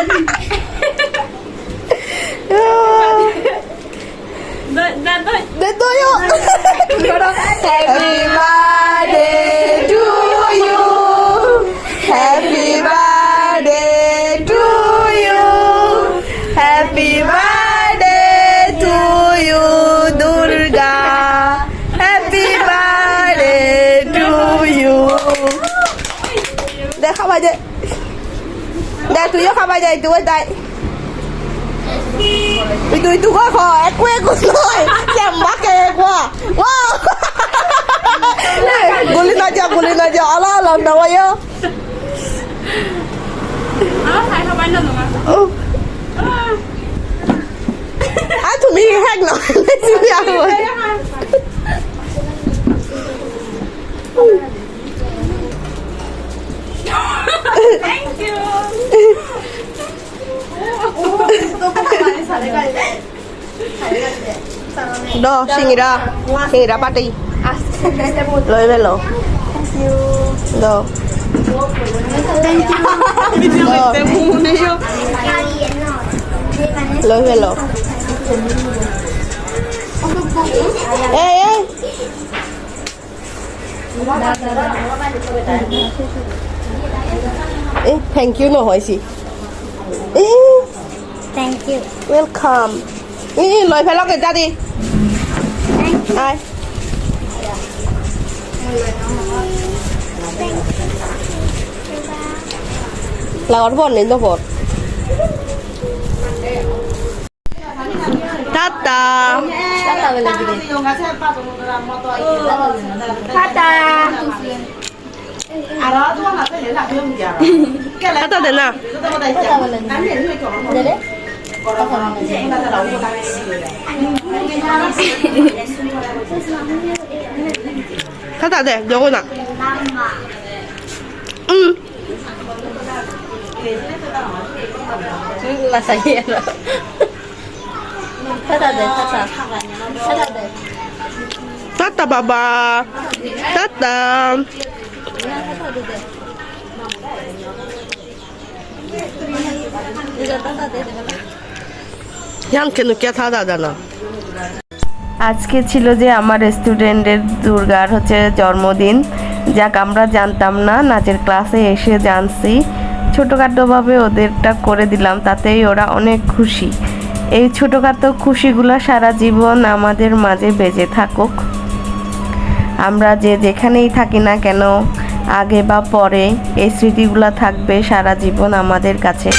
Tôi Happy birthday to you. Happy birthday to you Happy birthday to you. Durga Happy birthday to you. Để không দেখ তুইও খাবার যাই তুই তাই তুই তুই তুই কো একোৱে কৈছই চেম্বাকে কোৱা গুলি নাযা গুলি নাযা অলা অলা নহয় তুমি শেষ নহয় Đó, singira, singira party. Lo velo. Đó. Lo velo. Ê ê. Ê, thank you no hỏi gì. Ê. Thank you. Welcome. นี่ลอยไปแล้วกันจ้าดิ Thank you. ไป লাগার পর নিল পর টাটা টাটা দে না 他咋的？哪个呢？嗯。你妈啥意思？他咋的？他咋？他咋的？他咋爸爸？他咋？你咋咋的？ইয়ান কেন কে থা দাদা না আজকে ছিল যে আমার স্টুডেন্টের দুর্গার হচ্ছে জন্মদিন। যাক, আমরা জানতাম না, নাচের ক্লাসে এসে জানছি। ছোটোখাটোভাবে ওদেরটা করে দিলাম, তাতেই ওরা অনেক খুশি। এই ছোটোখাটো খুশিগুলো সারা জীবন আমাদের মাঝে বেজে থাকুক। আমরা যে যেখানেই থাকি না কেন, আগে বা পরে এই স্মৃতিগুলো থাকবে সারা জীবন আমাদের কাছে।